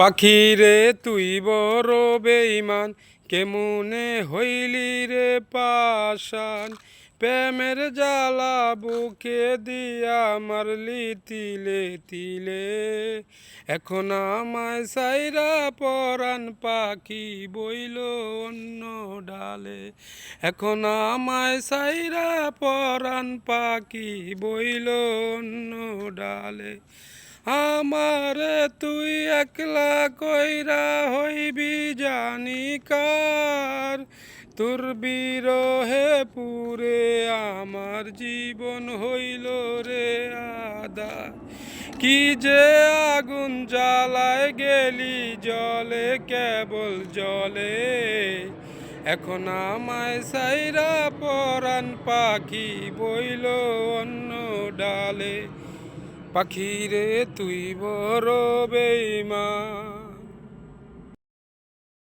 পাখি রে তুই বড় বেইমান কেমনে হইলি রে পাশান প্রেমের জ্বালা বুকে দিয়া মারলি তিলে তিলে। এখন আমায় সাইরা পরাণ পাখি বইল অন্য ডালে। এখন আমায় সাইরা পরাণ পাখি বইল অন্য ডালে। আমারে তুই একলা কইরা হইবি জানি কার? তোর বিরহে পুরে আমার জীবন হইল রে আদা। কি যে আগুন জ্বালায় গেলি জলে, কেবল জলে। এখন আমায় সাইরা পরাণ পাখি বইল অন্য ডালে। পাখি রে তুই বড় বেইমান।